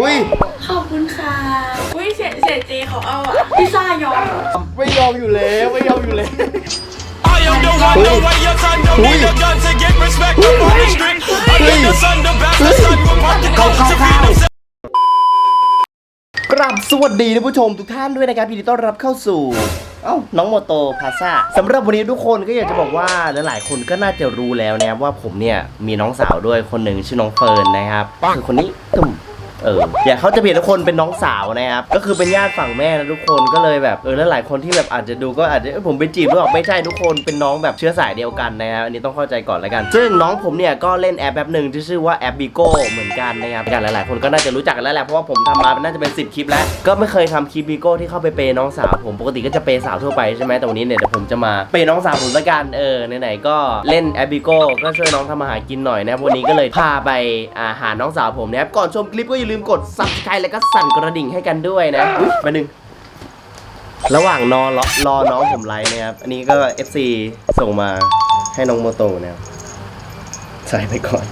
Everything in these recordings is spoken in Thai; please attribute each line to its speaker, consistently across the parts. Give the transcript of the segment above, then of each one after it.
Speaker 1: อุ้ย
Speaker 2: ขอบคุณค่ะอุ้ยเสียเสียเจเขาเอาอะพิซซ่ายอมเหรอ
Speaker 1: ไม่ยอมอยู่แล้วไม่ยอมอยู่แล้ว
Speaker 3: I am the one, the way your son don't need a gun to get respect up on the street. I am the son, the bastard son, will pop the coke to feed himself.
Speaker 1: กราบสวัสดีท่านผู้ชมทุกท่านด้วยนะครับยินดีต้อนรับเข้าสู่ เอ้าน้องโมโตพาซ่าสำหรับวันนี้ทุกคนก็อยากจะบอกว่าหลายๆคนก็น่าจะรู้แล้วนะครับว่าผมเนี่ยมีน้องสาวด้วยคนหนึ่งชื่อน้องเฟิร์นนะครับคือคนนี้ตุ่ม เอออยากเขาจะเปลี่ยนทุกคนเป็นน้องสาวนะครับ ก็คือเป็นญาติฝั่งแม่นะทุกคนก็เลยแบบเออแล้วหลายคนที่แบบอาจจะดูก็อาจจะเอ้ยผมไปจีบหรือเปล่าไม่ใช่ทุกคนเป็นน้องแบบเชื้อสายเดียวกันนะครับอันนี้ต้องเข้าใจก่อนแล้วกัน ซึ่งน้องผมเนี่ยก็เล่นแอปแอปหนึ่งที่ชื่อว่าแอปบิโก้เหมือนกันนะครับกันหลายๆ คนก็น่าจะรู้จักกันแล้วแหละเพราะว่าผมทำมาน่าจะเป็น10คลิปแล้วก็ไม่เคยทำคลิปบิโก้ที่เข้าไปเปย์น้องสาวผมปกติก็จะเปย์สาวทั่วไปใช่ไหมแต่วันนี้เนี่ยเดี๋ยวผมจะมาเปย์น้องสาวผมละกันเออไหนๆก็เล่นแอปบิโก้ก็ช่วยน้องทำอาหารกินหน่อยนะครับวันนี้ก็เลยพาไปอาหาน้องสาวผมนะครับก่อนชมคลิปก็อย่าลืมกด subscribe แล้วก็สั่นกระดิ่งให้กันด้วยนะอุ๊ยมาหนึ่งระหว่างนอนรอรอน้องผมไลฟ์นะครับ อันนี้ก็ FC ส่งมาให้น้องโมโตนะครับใส่ไปก่อน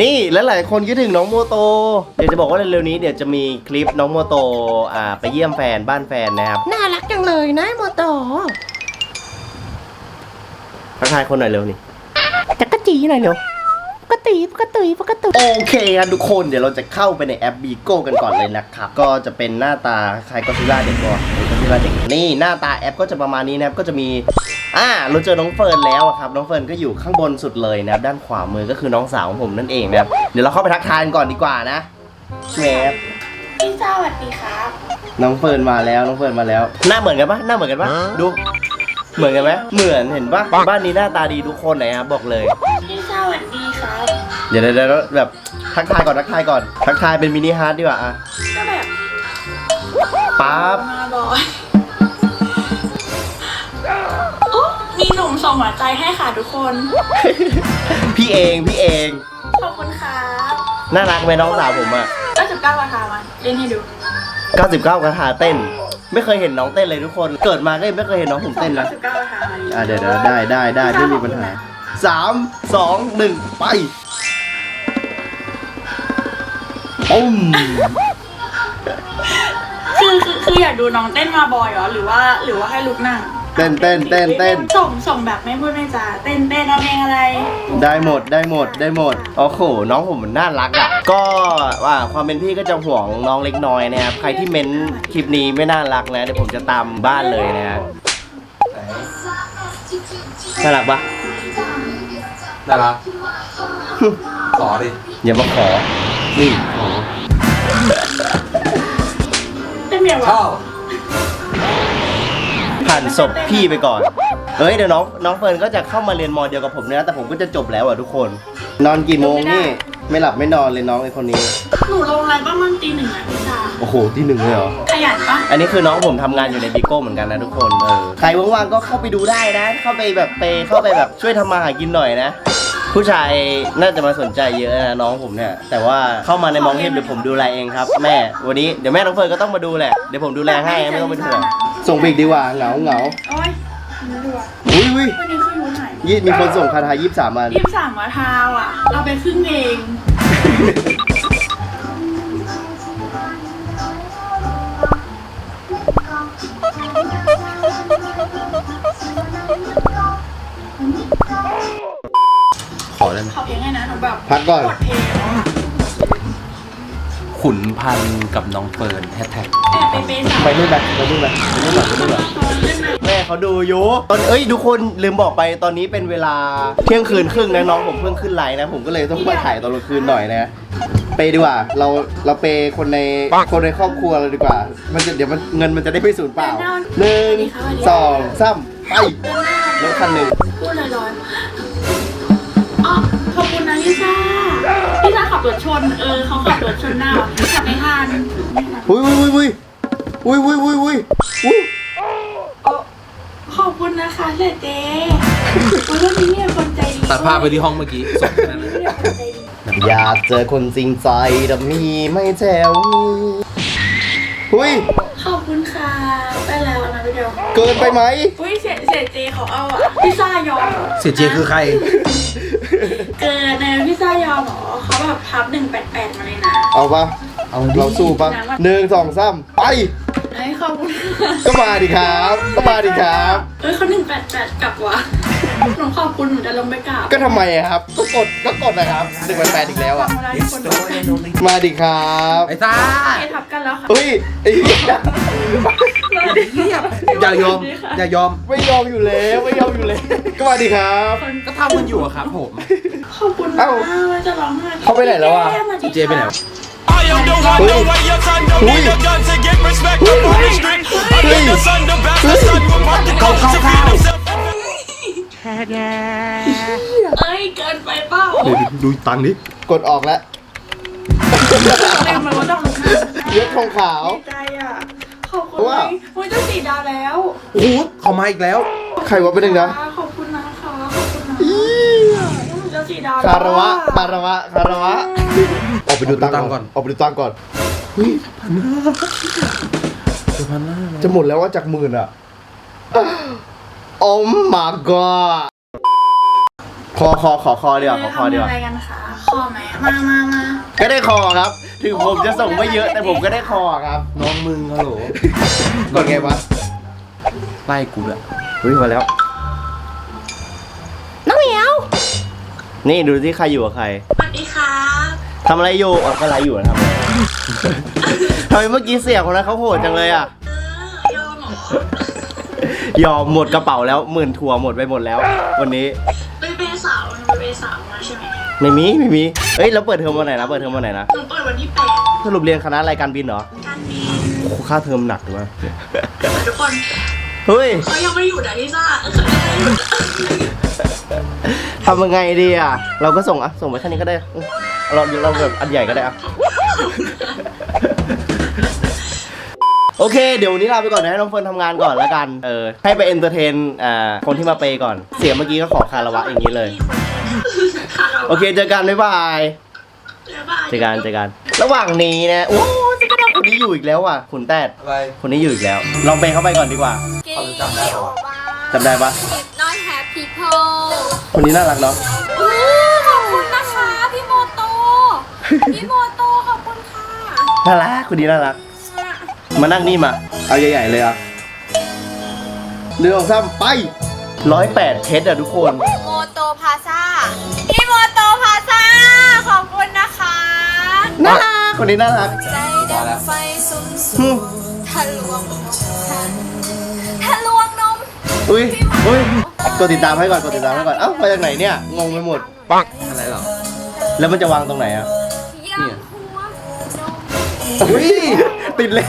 Speaker 1: นี่แล้วหลายคนคิดถึงน้องโมโต เดี๋ยวจะบอกว่าเร็วๆนี้เดี๋ยวจะมีคลิปน้องโมโตอ่าไปเยี่ยมแฟนบ้านแฟนนะครับ น่ารักจังเลยนะโมโตทักทายคนหน่อยเร็วนี่จักรจีหน่อยเร็วป กติปกติปกติโอเคครับทุกคนเดี๋ยวเราจะเข้าไปในแอปบีโก้กันก่อนเลยนะครับก็จะเป็นหน้าตาคล้ายก็ซิล่าเด็กก่อนก็ซิล่าเด็กนี่หน้าตาแอปก็จะประมาณนี้นะครับก็จะมีอ่าเราเจอน้องเฟิร์นแล้วอะครับน้องเฟิร์นก็อยู่ข้างบนสุดเลยนะครับด้านขวามือก็คือน้องสาวของผมนั่นเองนะครับเดี๋ยวเราเข้าไปทักทายกันก่อนดีกว่านะแมบ
Speaker 2: พิซซ่าสวัสดีครับ
Speaker 1: น้องเฟิร์นมาแล้วน้องเฟิร์นมาแล้ว หน้าเหมือนกันปะหน้าเหมือนกันปะดู เหมือนกันไหมเหมือนเห็นปะบ้านนี้หน้าตาดีทุกคนไหนครับบอกเลย
Speaker 2: พิซซ่าส วัสดีครับ
Speaker 1: เดี๋ยวเดี๋ยวเดี๋ยวแบบทักทายก่อนทักทายก่อนทักทายเป็นมินิฮาร์ดดีกว่าอะ
Speaker 2: ก็แบบ
Speaker 1: ปั๊บ
Speaker 2: มาบ่อยโอ้มีหนุ่มส่งหัวใจให้ค่ะทุกคน
Speaker 1: พี่เองพี่เอง
Speaker 2: ขอบคุณครับ
Speaker 1: น่ารักไหมน้องสาวผมอะ
Speaker 2: ก็จะก้าวราคามาเล่นให้ดู
Speaker 1: 99กระทาเต้น ไม่เคยเห็นน้องเต้นเลยทุกคน เกิดมาก็ยังไม่เคยเห็นน้องผม
Speaker 2: ส่ง
Speaker 1: เต้น
Speaker 2: เก้า
Speaker 1: นะ
Speaker 2: สิบเก้าราคามา
Speaker 1: อะเดี๋ยวเดี๋ยวได้ได้ได้ไม่มีปัญหา สามสองหนึ่งไปปุ้ม
Speaker 2: คือคือคืออยากดูน้องเต้นมาบ่อยเหรอหรือว่าหรือว่าให้ลุกนั่ง
Speaker 1: เต้นเต้นเต้นเต้น
Speaker 2: ส่งส่งแบบไม่พูดไม่จาเต้นเต้นเอาเพลงอะไร
Speaker 1: ได้หมดได้หมดได้หมดโอ้โหน้องผมมันน่ารักอะก็ว่าความเป็นพี่ก็จะห่วงน้องเล็กน้อยนะครับใครที่เม้นคลิปนี้ไม่น่ารักนะเดี๋ยวผมจะตามบ้านเลยนะครับน่ารักปะ
Speaker 4: น่ารักขอดิ
Speaker 1: อย่ามาขอ นี่ขอ
Speaker 2: เต้นเมียวะ
Speaker 4: ชอบ
Speaker 1: ผ่านศพพี่ไปก่อน เอ้ยเดี๋ยวน้องน้องเฟิร์นก็จะเข้ามาเรียนมอเดียวกับผมนะแต่ผมก็จะจบแล้วอะทุกคน นอนกี่โมงนี่ไม่หลับไม่นอนเลยน้องไอ้คนนี้
Speaker 2: หนูลงอะไรบ้างมันตีหนึ่งอะพี่ชา
Speaker 1: โอ้โหที่หนึ่งเลยเหรอ
Speaker 2: ขยันปะ
Speaker 1: อันนี้คือน้องผมทำงานอยู่ในบิโก้เหมือนกันนะทุกคนเออใครว่างๆก็เข้าไปดูได้นะ เข้าไปแบบไปเข้าไปแบบช่วยทำมาหากินหน่อยนะ ผู้ชายน่าจะมาสนใจเยอะนะน้องผมเนี่ยแต่ว่าเข้ามาในมองเทพเดี๋ยวผมดูแลเองครับ แม่วันนี้เดี๋ยวแม่น้องเฟิร์นก็ต้องมาดูแหละเดี๋ยวผมดูแลให้ไม่ต้องเป็นห่วงส่งไปอีกดีกว่าเหงาเหงา
Speaker 2: โอ้ยไม่ดู อะ
Speaker 1: อุ้ยอุ้ย
Speaker 2: วันนี้คือรู้ไหน
Speaker 1: ยี่มีคนส่งคาถายี่สิบสามอัน
Speaker 2: ยี่สิบสามมาทาวอะ เราไปครึ่งเอง
Speaker 4: ขอได้ไหม
Speaker 2: ขอเพลงให้นะหนูแบบ
Speaker 1: พักก่อน
Speaker 2: กดเพลงอะ
Speaker 4: ขุนพันธ์กับน้องเฟิร์นแฮชแท็ก
Speaker 2: แอบไปเบส
Speaker 1: ไปนู่นไปไปนู่นไปไปนู่นไปไปนู่นไป
Speaker 2: เล่นนะ
Speaker 1: แม่ เขาดูอยู่ตอนเอ้ยทุกคนลืมบอกไปตอนนี้เป็นเวลาเที่ยงคืนครึ่งนะน้องผมเพิ่งขึ้นไลน์นะ ผมก็เลยต้องมาถ่ายตอนกลางคืนหน่อยนะ เปย์ดีกว่าเราเราเปย์คนในคนในครอบครัวเราดีกว่า มันจะเดี๋ยวมันเงินมันจะได้ไม่สูญเปล่าหนึ่งสองสามไปรถคันหนึ่ง
Speaker 2: พูดลอยๆอ๋อขอบคุณนะลิซ่าลิซ่าขับรถชนเออเขาขับรถชนหน้าว่ะขับไม่ทันไม่ทัน
Speaker 1: อุ้ยอุ้ยอุ้ยอุ้ยอุ้ยอุ้ยอุ้ยอุ้ย
Speaker 2: โอ้ ขอบคุณนะคะเจ๊เจ๊โอ้ยวันนี้เนี่ยคนใจดี
Speaker 4: ตัดภาพไปที่ห้องเมื่อกี้ส่งแค่นั้นเลย
Speaker 2: เนี่ยคนใจดี
Speaker 1: อยากเจอคนจริงใจแต่มีไม่แถวนี้อุ้ย
Speaker 2: ขอบคุณค่ะไปแล้วนะพี่เดียว
Speaker 1: เกินไปไหม
Speaker 2: อุ้ยเสียเสียเจเขาเอาอะพิซซ่ายอมหรอ
Speaker 4: เสียเจคือใคร
Speaker 2: เกินในพิซซ่ายอมเหรอเขาแบบพับหนึ่งแปดแปดมาเลยนะ
Speaker 1: อเอาปะ
Speaker 4: เอาดิ
Speaker 1: เราสู้ปะหนึ่งสองสามไป
Speaker 2: ไอ้ยขอบคุณ
Speaker 1: ก็มาดิครับ ก็มาดิครับ
Speaker 2: เอ้ยเขาหนึ่งแปดแปดกลับวะหนูขอบคุณหนูจะลงไปกราบ
Speaker 1: ก็ทำไมอะครับ ก็กดก็กดนะครับหนึ่งแปดอีกแล้วอะ
Speaker 2: ทำอะไรที่คนบอก
Speaker 1: มาดิครับ
Speaker 4: ไอ้ซ่า
Speaker 2: เอทับกันแล้วค่ะ
Speaker 1: เฮ้ยไอ้เหี้ย
Speaker 4: เงียบอย่ายอม อย่ายอม
Speaker 1: ไม่ยอมอยู่แล้วไม่ยอมอยู่แล้วก็มาดิครับ
Speaker 4: ก็ทำมันอยู่อะครับผม
Speaker 2: ขอบคุณมากเลยจะร้องไห้
Speaker 1: เขาไปไหนแล้วอะ
Speaker 4: เจไปไหนวะ
Speaker 3: I am the one, the way your son don't need a gun to get respect up on the street. I get the son, the best, the son will pop the coke to feed himself.
Speaker 2: เอ้ยเกินไปเปล่า
Speaker 4: ดูตังค์ดิ
Speaker 1: กดออกแล้ว
Speaker 2: เต็มมันก็ต้อง
Speaker 1: เลือดทองขาว
Speaker 2: ใจอะขอบคุณ
Speaker 1: ว่า
Speaker 2: โอ้ยจะสี่ดาวแล้ว
Speaker 4: โอ้โหเขามาอีกแล้ว
Speaker 1: ใครวะเป็นหนึ่งนะ
Speaker 2: ขอบคุณนะคะขอบคุณนะหนู จะสี่ดาว
Speaker 1: คารวะคารวะคารวะออกไปดูตังค์ก่อนออกไปดูตังค์ก่อนเฮ้ย
Speaker 4: เดี๋ยวพันหน้า
Speaker 1: จะหมดแล้วว่าจากหมื่นอะโอ้ my god คอคอขอคอเดียวาขอคอเดียวา
Speaker 2: ทำอะไรกันคะคอไหมมามามา
Speaker 1: ก็ได้คอครับ ถึงผมจะส่งไม่เยอะแต่ผมก็ได้คอครับ
Speaker 4: น้องมึงฮัลโหล
Speaker 1: กดไงวะ
Speaker 4: ไล่กูด้วย
Speaker 1: เฮ้ยมาแล้ว นี่ดูที่ใครอยู่กับใคร
Speaker 2: สวัสดีครับ
Speaker 1: ทำอะไรอยู่อ๋อก็ไลฟ์อยู่นะทำอะไร ทำไมเมื่อกี้เสียงคนนั้นเขาโหดจังเลยอะ
Speaker 2: โยมเหรอย
Speaker 1: อมหมดกระเป๋าแล้วหมื่นทัวร์หมดไปหมดแล้ว วันนี้
Speaker 2: ไปเปย์สาวหนูไปเปย์สาวมาใช่ไหม
Speaker 1: ไม่มีไม่มีเอ้ยแล้วเปิดเทอมวันไหนนะเปิดเทอมวันไหนนะ
Speaker 2: หนูเปิดวันที่แปด
Speaker 1: สรุปเรียนคณะอะไรการบินเหรอ
Speaker 2: การบิน
Speaker 1: โอ้โหค่าเทอมหนักด้วย
Speaker 2: ทุกคน
Speaker 1: เฮ้ย
Speaker 2: เขายังไม่หยุดอะลิซ่าเขายังไม่หยุด
Speaker 1: ทำยังไงดีอะ เราก็ส่งอะ ส่งไปแค่นี้ก็ได้อืมเราเราแบบอันใหญ่ก็ได้อะ โอเค เดี๋ยววันนี้ลาไปก่อนนะให้น้องเฟิร์นทำงานก่อนแล้วกัน เออ ให้ไปเอนเตอร์เทนอ่าคนที่มาเปย์ก่อน เสียงเมื่อกี้ก็ขอคารวะอย่างนี้เลยโอเค เจอกัน บ๊ายบาย เจอกัน เจอกัน ระหว่างนี้นะ โอ้จะกระดับคนนี้อยู่อีกแล้วว่ะขุนแตด
Speaker 4: อะไร
Speaker 1: คนนี้อยู่อีกแล้ว ลองเปย์เข้าไปก่อนดีกว่า
Speaker 4: เขาจะจำได้เหรอวะ
Speaker 1: จำได้ปะ
Speaker 5: not have people
Speaker 1: คนนี้น่ารักเนาะ
Speaker 5: อู้ขอบคุณนะคะพี่โมโต พี่โมโตขอบคุณค่ะ
Speaker 1: น่ารักคนนี้น่ารัก มานั่งนี่มา เอาใหญ่ๆเลยอะเรื่องซ้ำไปร้อยแปดเพชรอะทุกคน
Speaker 5: โมโตพาซาพี่โมโตพาซาขอบคุณนะคะ
Speaker 1: น่ารักคนนี้น่ารัก
Speaker 5: ใจดังไฟสุม
Speaker 1: หึ
Speaker 5: ท
Speaker 1: อุ้ยอุ้ยกดติดตามให้ก่อนกดติดตามให้ก่อนเอ้ามาจากไหนเนี่ยงงไปหมด ปัก
Speaker 4: อะไรเหรอ
Speaker 1: แล้วมันจะวางตรงไหนอะ
Speaker 5: ยังหัวนม
Speaker 1: อุ้ยติดเลย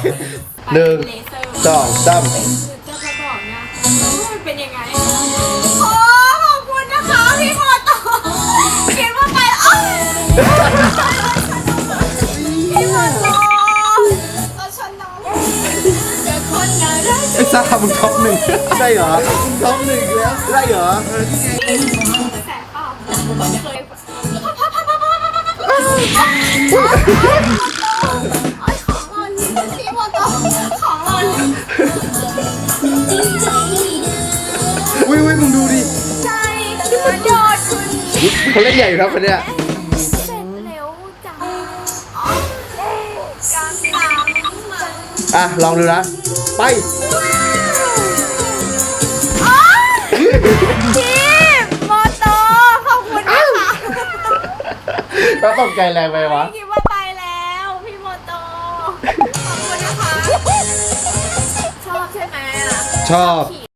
Speaker 1: หนึ่ง
Speaker 5: เลเซอร์
Speaker 1: สองสาม
Speaker 5: ไอ้
Speaker 4: ซ่ามึงท็อปหนึ่ง
Speaker 1: ได้เหรอท็อปหนึ่งแล้วได้เหรอ
Speaker 5: แสบเปล่าเคยพับพับพับพับพับพับโอ้ยของหล่นพี่โมโตของหล่น
Speaker 1: อุ้ยอุ้ยมึงดูดิ
Speaker 5: ใจมันโดดคุณ
Speaker 1: คนเล่นใหญ่อยู่ครับคนเนี้ย
Speaker 5: เสร็จเร็วจังอ๋อกลางทางมา
Speaker 1: อะ ลองดูนะ ไป
Speaker 5: อ๋อพี่โมโตขอบคุณนะคะ
Speaker 1: แล้วตกใจแรงไปวะ
Speaker 5: ไม่คิดว่าไปแล้วพี่โมโตขอบคุณนะคะ ชอบใช่ไหมอะ
Speaker 1: ชอบ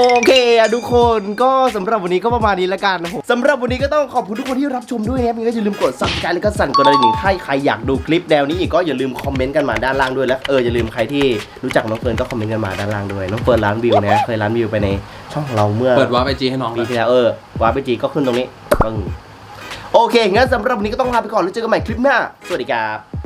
Speaker 1: โอเคอะทุกคนก็สำหรับวันนี้ก็ประมาณนี้ละกันนะผมสำหรับวันนี้ก็ต้องขอบคุณทุกคนที่รับชมด้วยนะครับยังก็อย่าลืมกด subscribe แล้วก็สั่นกระดิ่งถ้าใครอยากดูคลิปแนวนี้อีกก็อย่าลืมคอมเมนต์กันมาด้านล่างด้วยแล้วเอออย่าลืมใครที่รู้จักน้องเฟิร์นก็คอมเมนต์กันมาด้านล่างด้วยน้องเฟิร์นร้านวิวนะเคยร้านวิวไปในช่องของเราเมื่อ
Speaker 4: เปิดวาร์ปไอจีให้น้อง
Speaker 1: ปีที่แล้วเออวาร์ปไปจีก็ขึ้นตรงนี้ปึ้งโอเคงั้นสำหรับวันนี้ก็ต้องลาไปก่อนแล้วเจอกันใหม่คลิปหน้าสวัสดีครับ